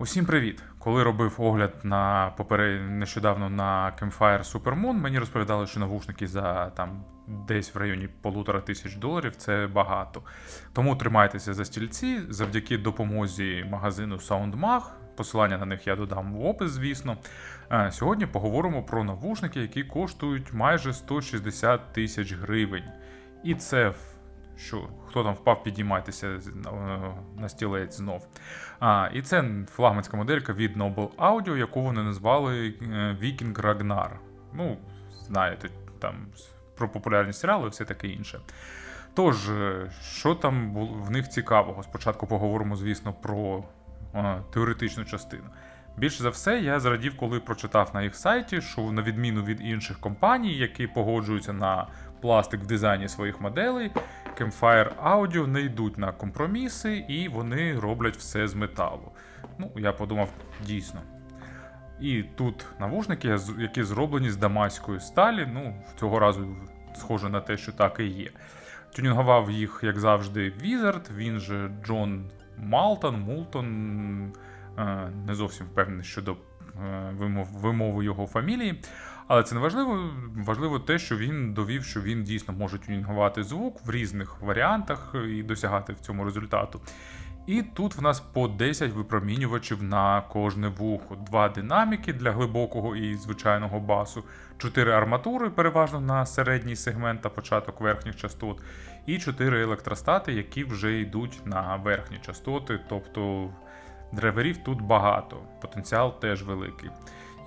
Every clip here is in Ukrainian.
Усім привіт! Коли робив огляд на попере... нещодавно на Campfire Supermoon, мені розповідали, що навушники за там десь в районі полутора тисяч доларів це багато. Тому тримайтеся за стільці завдяки допомозі магазину SoundMag. Посилання на них я додам в опис, звісно. Е, Сьогодні поговоримо про навушники, які коштують майже 160 тисяч гривень. І це що хто там впав, підіймайтеся на, на стілець знов. А, і це флагманська моделька від Noble Audio, яку вони назвали е, Viking Ragnar. Ну, знаєте, там про популярні серіали і все таке інше. Тож, е, що там в них цікавого? Спочатку поговоримо, звісно, про е, теоретичну частину. Більше за все, я зрадів, коли прочитав на їх сайті, що на відміну від інших компаній, які погоджуються на пластик в дизайні своїх моделей, Campfire Audio не йдуть на компроміси і вони роблять все з металу. Ну, я подумав, дійсно. І тут навушники, які зроблені з дамаської сталі, ну, цього разу схоже на те, що так і є. Тюнінгував їх, як завжди, Wizard, він же Джон Малтон, Мултон, е, не зовсім впевнений щодо е, вимов, вимови його фамілії. Але це не важливо. Важливо те, що він довів, що він дійсно може тюнінгувати звук в різних варіантах і досягати в цьому результату. І тут в нас по 10 випромінювачів на кожне вухо, два динаміки для глибокого і звичайного басу, 4 арматури, переважно на середній сегмент та початок верхніх частот, і 4 електростати, які вже йдуть на верхні частоти, тобто драйверів тут багато, потенціал теж великий.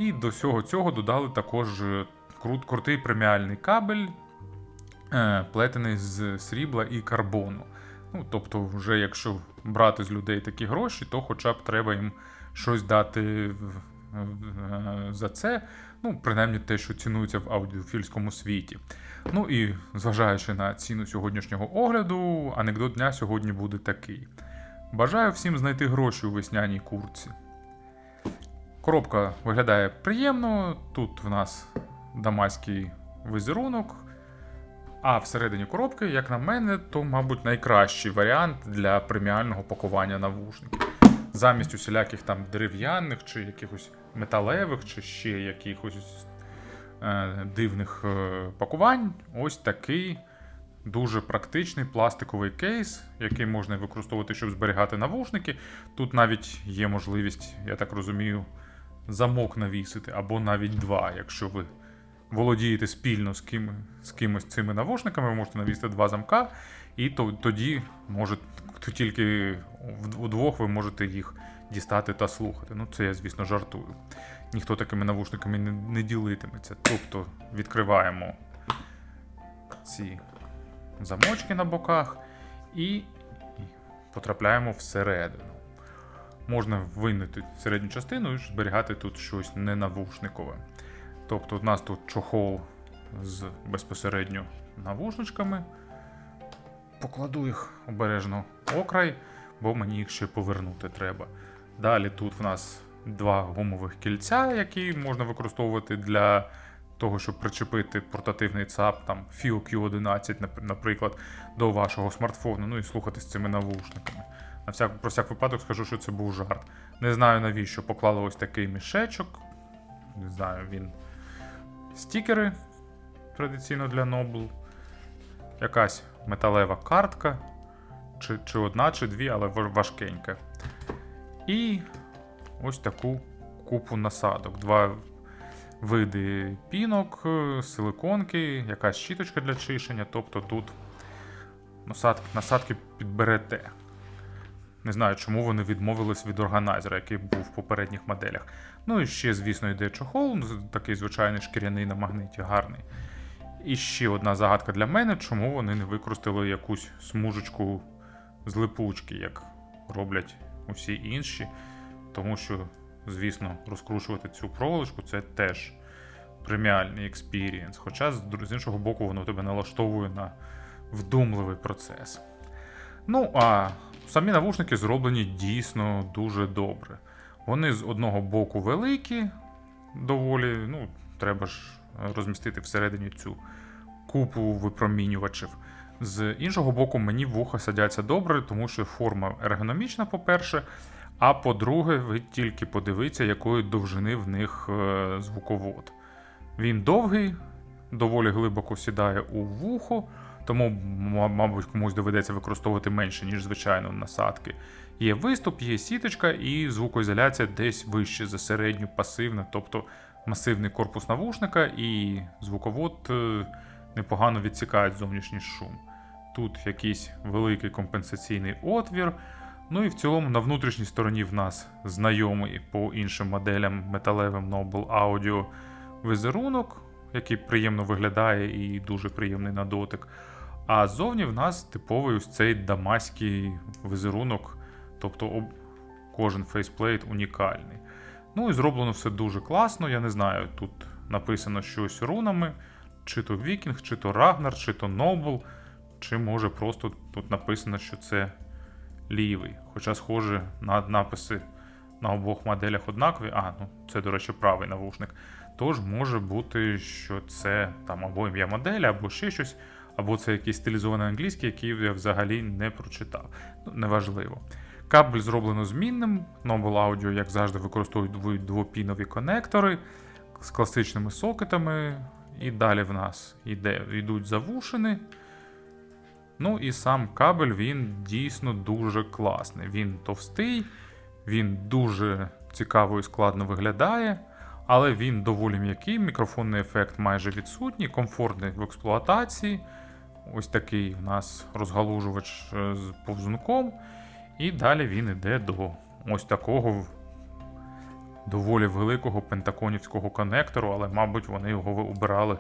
І до всього цього додали також е, крут, крутий преміальний кабель, е, плетений з срібла і карбону. Ну, тобто, вже якщо брати з людей такі гроші, то хоча б треба їм щось дати за це. Ну, принаймні те, що цінується в аудіофільському світі. Ну і зважаючи на ціну сьогоднішнього огляду, анекдот дня сьогодні буде такий. Бажаю всім знайти гроші у весняній курці. Коробка виглядає приємно. Тут в нас дамаський візерунок. А всередині коробки, як на мене, то, мабуть, найкращий варіант для преміального пакування навушників. Замість усіляких там дерев'яних чи якихось металевих, чи ще якихось е, дивних е, пакувань, ось такий дуже практичний пластиковий кейс, який можна використовувати, щоб зберігати навушники. Тут навіть є можливість, я так розумію, замок навісити, або навіть два, якщо ви володієте спільно з, ким, з кимось цими навушниками, ви можете навісти два замка, і то, тоді може то тільки в- удвох ви можете їх дістати та слухати. Ну, це я, звісно, жартую. Ніхто такими навушниками не, не ділитиметься. Тобто відкриваємо ці замочки на боках і потрапляємо всередину. Можна винути середню частину і зберігати тут щось ненавушникове. Тобто, у нас тут чохол з безпосередньо навушничками. Покладу їх обережно окрай, бо мені їх ще повернути треба. Далі тут в нас два гумових кільця, які можна використовувати для того, щоб причепити портативний ЦАП, там FIO Q11, наприклад, до вашого смартфону, ну і слухати з цими навушниками. На всяк, про всяк випадок скажу, що це був жарт. Не знаю навіщо поклали ось такий мішечок. Не знаю, він стікери традиційно для Noble, якась металева картка, чи, чи одна, чи дві, але ва- важкенька. І ось таку купу насадок. Два види пінок, е, силиконки, якась щіточка для чищення, тобто тут насадки, насадки підберете. Не знаю, чому вони відмовились від органайзера, який був в попередніх моделях. Ну і ще, звісно, йде чохол, ну, такий звичайний шкіряний на магниті, гарний. І ще одна загадка для мене, чому вони не використали якусь смужечку з липучки, як роблять усі інші. Тому що, звісно, розкручувати цю проволочку це теж преміальний експірієнс. Хоча, з іншого боку, воно тебе налаштовує на вдумливий процес. Ну, а самі навушники зроблені дійсно дуже добре. Вони з одного боку великі, доволі, ну, треба ж розмістити всередині цю купу випромінювачів. З іншого боку, мені вуха садяться добре, тому що форма ергономічна, по-перше. А по-друге, ви тільки подивіться, якої довжини в них е, звуковод. Він довгий, доволі глибоко сідає у вухо, тому, мабуть, комусь доведеться використовувати менше, ніж звичайно насадки. Є виступ, є сіточка і звукоізоляція десь вище за середню пасивна, тобто масивний корпус навушника і звуковод е, непогано відсікають зовнішній шум. Тут якийсь великий компенсаційний отвір. Ну і в цілому на внутрішній стороні в нас знайомий по іншим моделям металевим Noble Audio візерунок, який приємно виглядає і дуже приємний на дотик. А ззовні в нас типовий ось цей дамаський візерунок, тобто об... кожен фейсплейт унікальний. Ну і зроблено все дуже класно. Я не знаю, тут написано щось рунами, чи то Вікінг, чи то Рагнар, чи то Нобл, чи може просто тут написано, що це лівий. Хоча схоже на написи на обох моделях однакові. А, ну це, до речі, правий навушник. Тож може бути, що це там або ім'я моделі, або ще щось, або це якийсь стилізований англійський, який я взагалі не прочитав. Ну, неважливо. Кабель зроблено змінним. Noble Audio, як завжди, використовують двопінові конектори з класичними сокетами. І далі в нас йде, йдуть завушини. Ну і сам кабель він дійсно дуже класний. Він товстий, він дуже цікаво і складно виглядає, але він доволі м'який, мікрофонний ефект майже відсутній, комфортний в експлуатації. Ось такий у нас розгалужувач е, з повзунком. І далі він йде до ось такого доволі великого пентаконівського конектору, але, мабуть, вони його обирали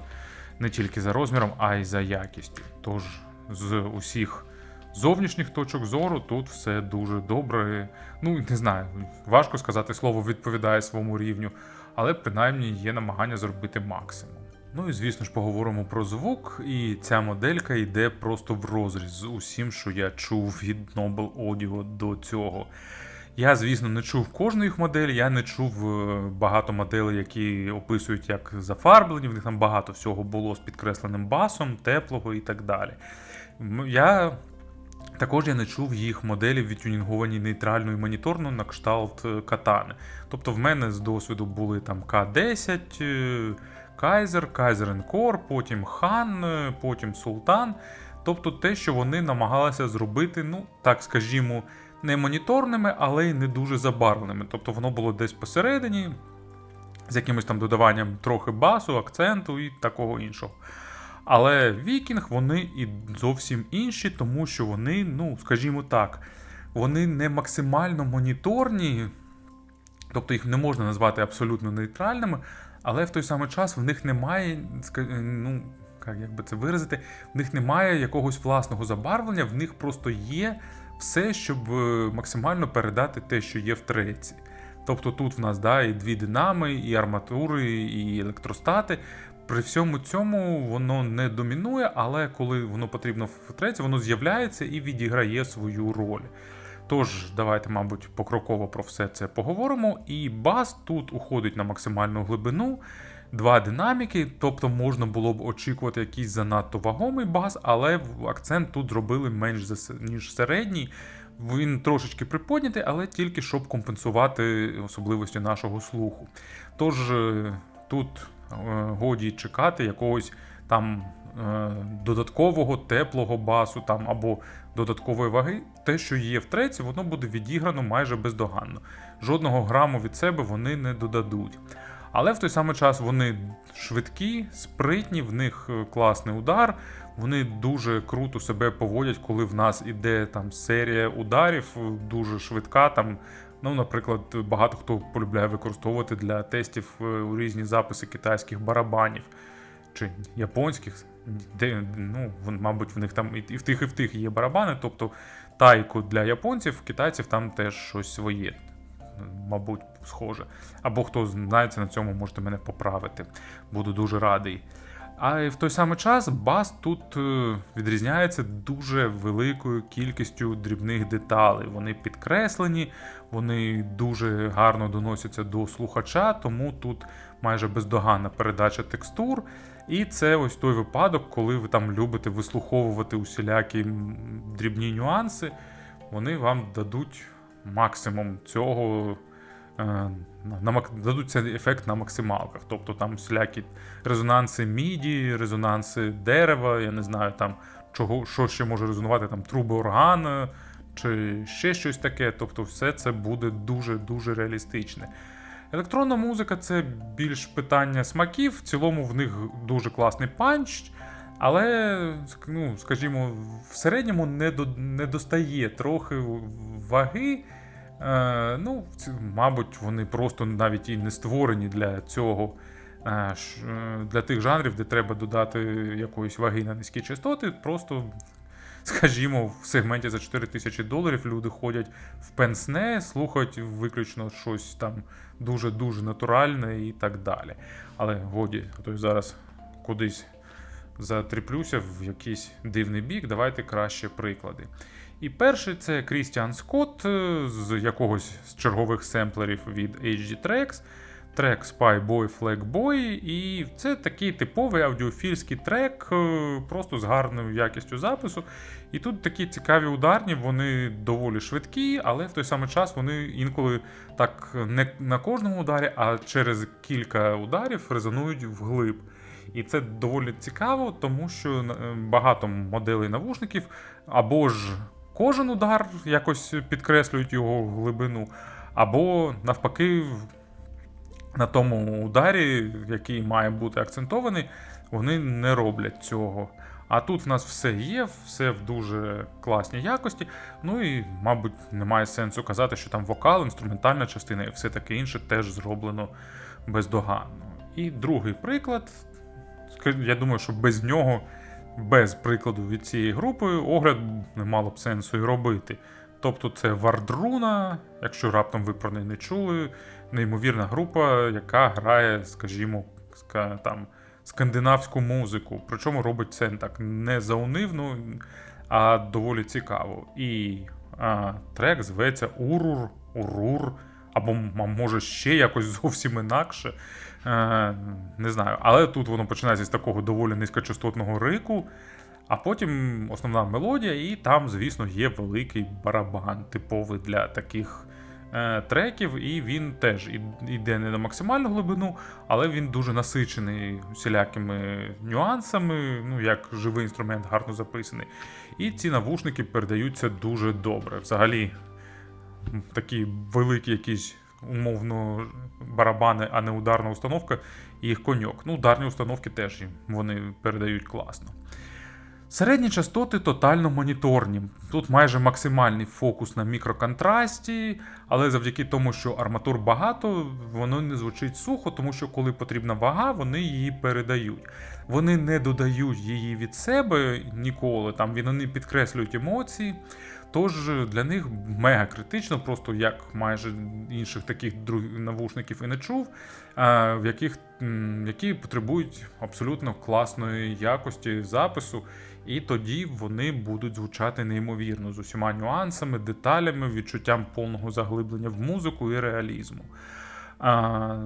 не тільки за розміром, а й за якістю. Тож з усіх зовнішніх точок зору тут все дуже добре. Ну, не знаю, важко сказати, слово відповідає своєму рівню, але принаймні є намагання зробити максимум. Ну і звісно ж поговоримо про звук, і ця моделька йде просто в розріз з усім, що я чув від Noble Audio до цього. Я, звісно, не чув кожну їх модель, я не чув е, багато моделей, які описують як зафарблені, в них там багато всього було з підкресленим басом, теплого і так далі. Я також я не чув їх моделі відтюнінговані нейтрально і моніторно на кшталт е, катани. Тобто в мене з досвіду були там К10, е, Кайзер, Кайзер Core, потім Хан, е, потім Султан. Тобто те, що вони намагалися зробити, ну так скажімо, не моніторними, але й не дуже забарвленими. Тобто воно було десь посередині, з якимось там додаванням трохи басу, акценту і такого іншого. Але Вікінг вони і зовсім інші, тому що вони, ну, скажімо так, вони не максимально моніторні, тобто їх не можна назвати абсолютно нейтральними, але в той самий час в них немає, ска- ну, як, би це виразити, в них немає якогось власного забарвлення, в них просто є все, щоб е, максимально передати те, що є в треці. Тобто тут в нас да, і дві динамо, і арматури, і електростати. При всьому цьому воно не домінує, але коли воно потрібно в треці, воно з'являється і відіграє свою роль. Тож, давайте, мабуть, покроково про все це поговоримо. І бас тут уходить на максимальну глибину, два динаміки, тобто можна було б очікувати якийсь занадто вагомий бас, але акцент тут зробили менш ніж середній. Він трошечки приподнятий, але тільки щоб компенсувати особливості нашого слуху. Тож е, тут е, годі чекати якогось там е, додаткового теплого басу там або додаткової ваги. Те, що є в треці, воно буде відіграно майже бездоганно. Жодного граму від себе вони не додадуть. Але в той самий час вони швидкі, спритні, в них е, класний удар. Вони дуже круто себе поводять, коли в нас іде там серія ударів, е, дуже швидка. Там, ну, наприклад, багато хто полюбляє використовувати для тестів е, у різні записи китайських барабанів чи японських, де, ну, мабуть, в них там і в тих, і в тих є барабани. Тобто тайку для японців, китайців там теж щось своє. Мабуть, схоже. Або хто знається на цьому, можете мене поправити. Буду дуже радий. А в той самий час бас тут е, відрізняється дуже великою кількістю дрібних деталей. Вони підкреслені, вони дуже гарно доносяться до слухача, тому тут майже бездоганна передача текстур. І це ось той випадок, коли ви там любите вислуховувати усілякі дрібні нюанси, вони вам дадуть максимум цього. е, дадуть цей ефект на максималках. Тобто там всілякі резонанси міді, резонанси дерева, я не знаю, там чого, що ще може резонувати, там труби органу чи ще щось таке. Тобто, все це буде дуже-дуже реалістичне. Електронна музика це більш питання смаків. В цілому в них дуже класний панч, але, ну, скажімо, в середньому не, до, не достає трохи ваги. Е, ну, мабуть, вони просто навіть і не створені для цього. е, е, Для тих жанрів, де треба додати якоїсь ваги на низькі частоти, просто, скажімо, в сегменті за 4 тисячі доларів люди ходять в пенсне, слухають виключно щось там дуже-дуже натуральне і так далі. Але годі, а то зараз кудись затріплюся в якийсь дивний бік. Давайте краще приклади. І перший це Крістіан Скотт е, з якогось з чергових семплерів від HD Tracks. Трек Spy Boy Flag Boy, і це такий типовий аудіофільський трек, е, просто з гарною якістю запису. І тут такі цікаві ударні, вони доволі швидкі, але в той самий час вони інколи так не на кожному ударі, а через кілька ударів резонують вглиб. І це доволі цікаво, тому що е, багато моделей навушників або ж кожен удар якось підкреслюють його глибину, або навпаки, на тому ударі, який має бути акцентований, вони не роблять цього. А тут в нас все є, все в дуже класній якості. Ну і, мабуть, немає сенсу казати, що там вокал, інструментальна частина і все таке інше теж зроблено бездоганно. І другий приклад. Я думаю, що без нього, без прикладу від цієї групи, огляд не мало б сенсу і робити. Тобто це Вардруна, якщо раптом ви про неї не чули, неймовірна група, яка грає, скажімо, там, скандинавську музику. Причому робить це так не заунивно, а доволі цікаво. І а, трек зветься Урур, Урур, або може ще якось зовсім інакше. Е, не знаю. Але тут воно починається з такого доволі низькочастотного рику. А потім основна мелодія, і там, звісно, є великий барабан, типовий для таких треків, і він теж і- йде не на максимальну глибину, але він дуже насичений всілякими нюансами, ну як живий інструмент гарно записаний. І ці навушники передаються дуже добре. Взагалі, такі великі якісь умовно барабани, а не ударна установка, їх коньок. Ну, ударні установки теж вони передають класно. Середні частоти тотально моніторні. Тут майже максимальний фокус на мікроконтрасті, але завдяки тому, що арматур багато, воно не звучить сухо, тому що коли потрібна вага, вони її передають. Вони не додають її від себе ніколи, там вони підкреслюють емоції. Тож для них мега критично, просто як майже інших таких навушників і не чув, в яких, які потребують абсолютно класної якості запису, і тоді вони будуть звучати неймовірно з усіма нюансами, деталями, відчуттям повного заглиблення в музику і реалізму. А,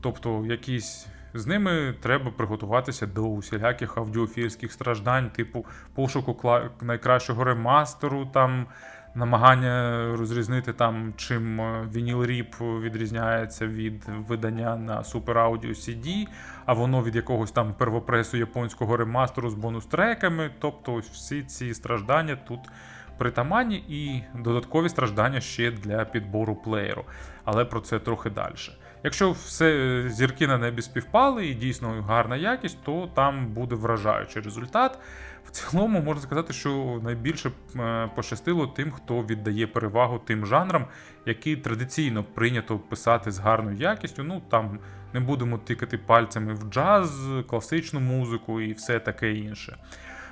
тобто, якісь з ними треба приготуватися до усіляких аудіофільських страждань, типу пошуку кла- найкращого ремастеру, там намагання розрізнити там, чим вініл ріп відрізняється від видання на Super Audio CD, а воно від якогось там первопресу японського ремастеру з бонус-треками. Тобто ось всі ці страждання тут притаманні і додаткові страждання ще для підбору плеєру. Але про це трохи далі. Якщо все е, зірки на небі співпали і дійсно гарна якість, то там буде вражаючий результат. В цілому можна сказати, що найбільше е, пощастило тим, хто віддає перевагу тим жанрам, які традиційно прийнято писати з гарною якістю. Ну там не будемо тикати пальцями в джаз, класичну музику і все таке інше.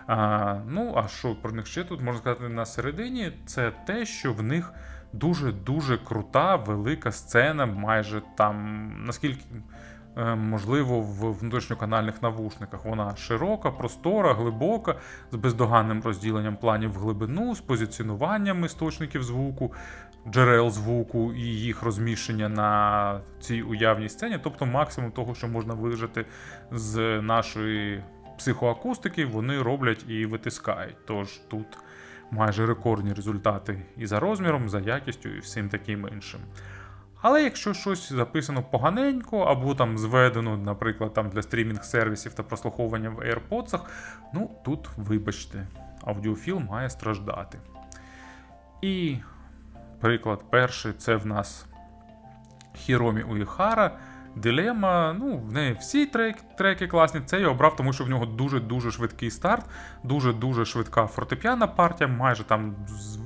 А, ну, а що про них ще тут можна сказати на середині? Це те, що в них дуже-дуже крута, велика сцена, майже там, наскільки е, можливо, в внутрішньоканальних навушниках. Вона широка, простора, глибока, з бездоганним розділенням планів в глибину, з позиціонуванням істочників звуку, джерел звуку і їх розміщення на цій уявній сцені, тобто максимум того, що можна вижити з нашої психоакустики, вони роблять і витискають. Тож тут майже рекордні результати і за розміром, за якістю, і всім таким іншим. Але якщо щось записано поганенько, або там зведено, наприклад, там для стрімінг-сервісів та прослуховування в AirPods, ну тут, вибачте, аудіофіл має страждати. І приклад перший це в нас Хіромі Уїхара. Дилема, ну, в неї всі треки, треки класні. Це я обрав, тому що в нього дуже-дуже швидкий старт, дуже-дуже швидка фортепіана партія, майже там з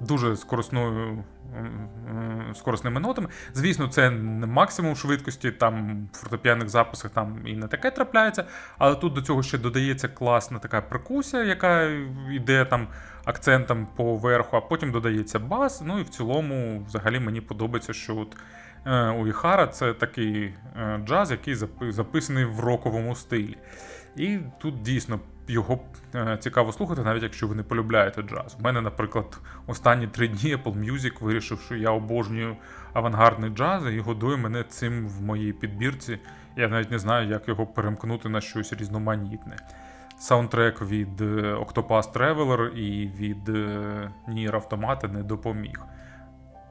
дуже скоросною м, м, скоросними нотами. Звісно, це не максимум швидкості, там в фортепіаних записах там і не таке трапляється, але тут до цього ще додається класна така перкусія, яка йде там акцентом по верху, а потім додається бас. Ну і в цілому, взагалі, мені подобається, що от е, у Іхара це такий е, джаз, який записаний в роковому стилі. І тут дійсно його е, цікаво слухати, навіть якщо ви не полюбляєте джаз. У мене, наприклад, останні три дні Apple Music вирішив, що я обожнюю авангардний джаз і годує мене цим в моїй підбірці. Я навіть не знаю, як його перемкнути на щось різноманітне. Саундтрек від е, Octopus Traveler і від е, Nier Automata не допоміг.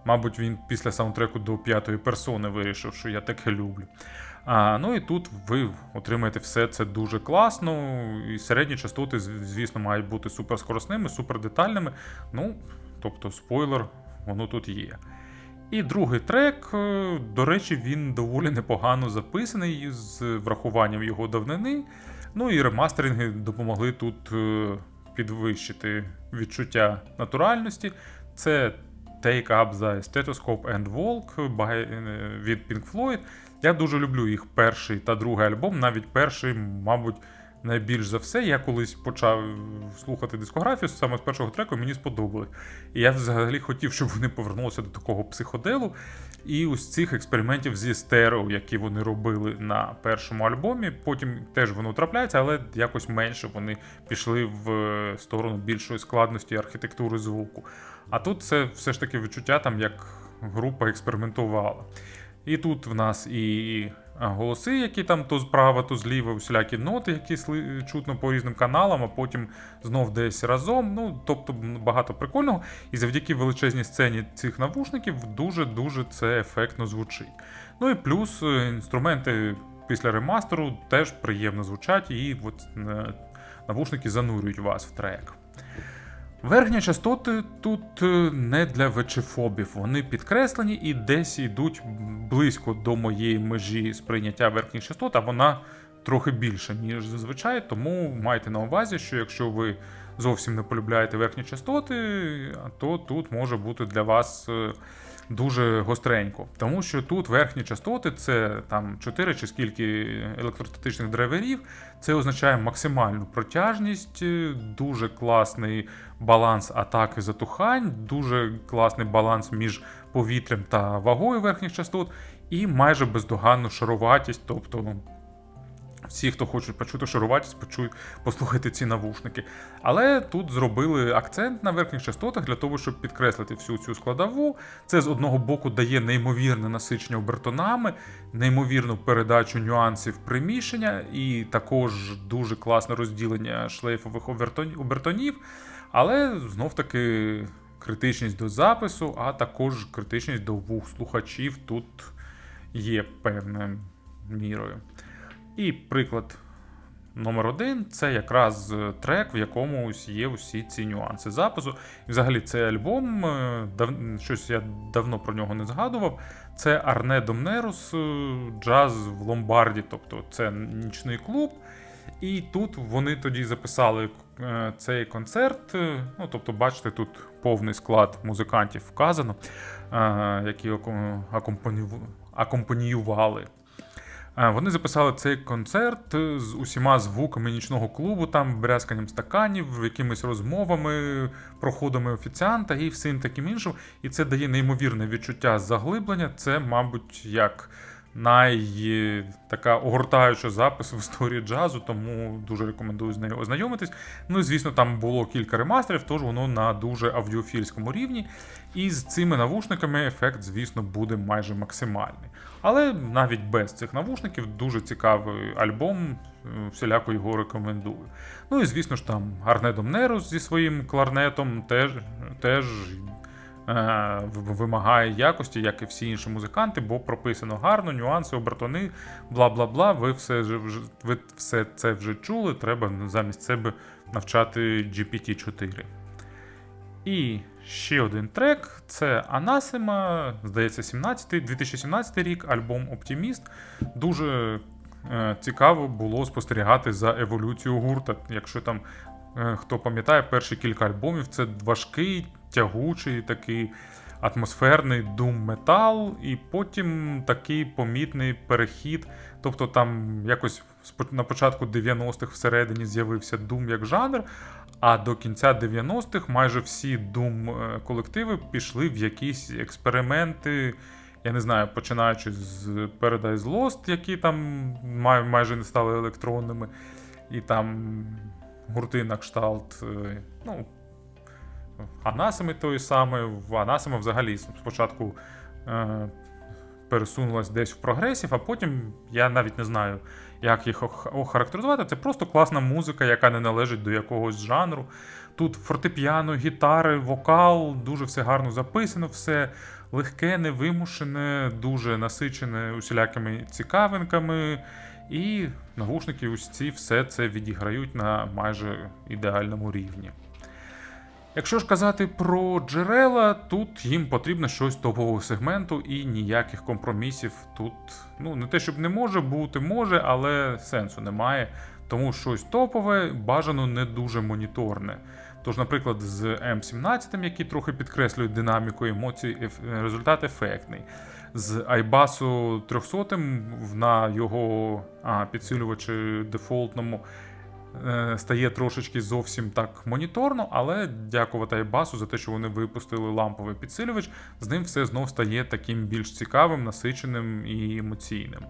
Мабуть, він після саундтреку до п'ятої персони вирішив, що я таке люблю. А, ну і тут ви отримаєте все це дуже класно. І середні частоти, звісно, мають бути суперскоросними, супердетальними. Ну, тобто, спойлер, воно тут є. І другий трек, е, до речі, він доволі непогано записаний з врахуванням його давнини. Ну і ремастеринги допомогли тут е, підвищити відчуття натуральності. Це Take Up the Stethoscope and Walk е, від Pink Floyd. Я дуже люблю їх перший та другий альбом. Навіть перший, мабуть, найбільш за все. Я колись почав слухати дискографію саме з першого треку, мені сподобалось. І я взагалі хотів, щоб вони повернулися до такого психоделу. І ось цих експериментів зі стерео, які вони робили на першому альбомі. Потім теж воно трапляється, але якось менше вони пішли в е, сторону більшої складності архітектури звуку. А тут це все ж таки відчуття, там як група експериментувала. І тут в нас і голоси, які там то справа, то зліва, усілякі ноти, які сли- чутно по різним каналам, а потім знов десь разом. Ну, тобто багато прикольного. І завдяки величезній сцені цих навушників дуже-дуже це ефектно звучить. Ну і плюс е, інструменти після ремастеру теж приємно звучать, і от е, навушники занурюють вас в трек. Верхні частоти тут е, не для вечефобів, вони підкреслені і десь йдуть близько до моєї межі сприйняття верхніх частот, а вона трохи більша, ніж зазвичай. Тому майте на увазі, що якщо ви зовсім не полюбляєте верхні частоти, то тут може бути для вас е, дуже гостренько. Тому що тут верхні частоти це там 4 чи скільки електростатичних драйверів. Це означає максимальну протяжність, дуже класний баланс атаки затухань, дуже класний баланс між повітрям та вагою верхніх частот, і майже бездоганну шаруватість. Тобто, ну, всі, хто хочуть почути шаруватість, почують, послухайте ці навушники. Але тут зробили акцент на верхніх частотах для того, щоб підкреслити всю цю складову. Це з одного боку дає неймовірне насичення обертонами, неймовірну передачу нюансів приміщення, і також дуже класне розділення шлейфових обертон- обертонів. Але знов таки критичність до запису, а також критичність до вух слухачів тут є певною мірою. І приклад номер один це якраз е, трек, в якомусь є усі ці нюанси запису. І взагалі цей альбом, е, дав... щось я давно про нього не згадував. Це Арне Домнерус, е, джаз в Ломбарді, тобто це нічний клуб. І тут вони тоді записали цей концерт. Ну, тобто, бачите, тут повний склад музикантів вказано, які акомпаніювали. Вони записали цей концерт е, з усіма звуками нічного клубу, там брязканням стаканів, якимись розмовами, проходами офіціанта і всім таким іншим. І це дає неймовірне відчуття заглиблення. Це, мабуть, як най е, така огортаюча запис в історії джазу, тому дуже рекомендую з нею ознайомитись. Ну і звісно, там було кілька ремастерів, тож воно на дуже аудіофільському рівні. І з цими навушниками ефект, звісно, буде майже максимальний. Але навіть без цих навушників дуже цікавий альбом, е, всіляко його рекомендую. Ну і звісно ж там Арнедом Нерус зі своїм кларнетом теж, теж вимагає якості, як і всі інші музиканти, бо прописано гарно, нюанси, обертони, бла бла бла. Ви все, ви все це вже чули. Треба замість себе навчати GPT-4. І ще один трек це Анасима, здається, 17, 2017 рік, альбом Оптиміст. Дуже е, цікаво було спостерігати за еволюцією гурта. Якщо там е, хто пам'ятає, перші кілька альбомів це важкий, тягучий, такий атмосферний дум-метал, і потім такий помітний перехід. Тобто там якось на початку 90-х всередині з'явився дум як жанр, а до кінця 90-х майже всі дум е, колективи пішли в якісь експерименти. Я не знаю, починаючи з Paradise Lost, які там май- майже не стали електронними, і там гурти на кшталт, е, ну, Анасими тої самої. В Анасима взагалі спочатку е, пересунулась десь в прогресів, а потім я навіть не знаю, як їх охарактеризувати. Це просто класна музика, яка не належить до якогось жанру. Тут фортепіано, гітари, вокал, дуже все гарно записано, все легке, невимушене, дуже насичене усілякими цікавинками. І навушники ось ці все це відіграють на майже ідеальному рівні. Якщо ж казати про джерела, тут їм потрібно щось топового сегменту і ніяких компромісів тут, ну не те, щоб не може бути, може, але сенсу немає. Тому щось топове бажано не дуже моніторне. Тож, наприклад, з М17, який трохи підкреслює динаміку емоцій, результат ефектний. З Айбасу 300 в- на його а, підсилювачі дефолтному стає трошечки зовсім так моніторно, але дякувати Айбасу за те, що вони випустили ламповий підсилювач, з ним все знов стає таким більш цікавим, насиченим і емоційним.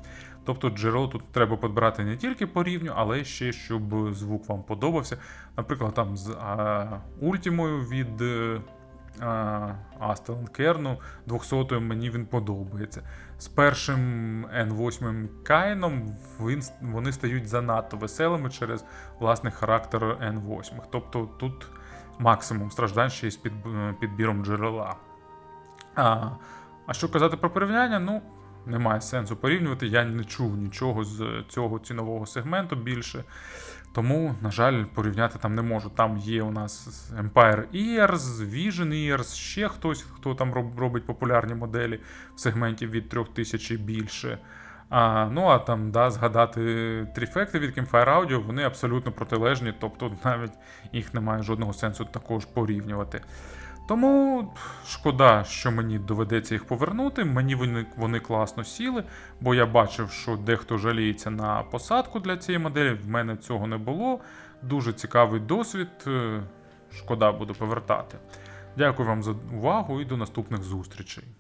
Тобто джерело тут треба підбирати не тільки по рівню, але ще щоб звук вам подобався. Наприклад, там з а, ультімою від е, а, Aston Kern 200 мені він подобається. З першим N8 Кайном вони стають занадто веселими через власний характер N8. Тобто тут максимум страждань ще й з під, підбіром джерела. А, а що казати про порівняння? Ну, немає сенсу порівнювати. Я не чув нічого з цього цінового сегменту більше. Тому, на жаль, порівняти там не можу. Там є у нас Empire Ears, Vision Ears, ще хтось, хто там робить популярні моделі в сегменті від 3000 і більше. А, ну а там, да, згадати тріфекти від Campfire Audio, вони абсолютно протилежні, тобто навіть їх немає жодного сенсу також порівнювати. Тому шкода, що мені доведеться їх повернути. Мені вони, вони класно сіли, бо я бачив, що дехто жаліється на посадку для цієї моделі. В мене цього не було. Дуже цікавий досвід. е, Шкода буду повертати. Дякую вам за увагу і до наступних зустрічей.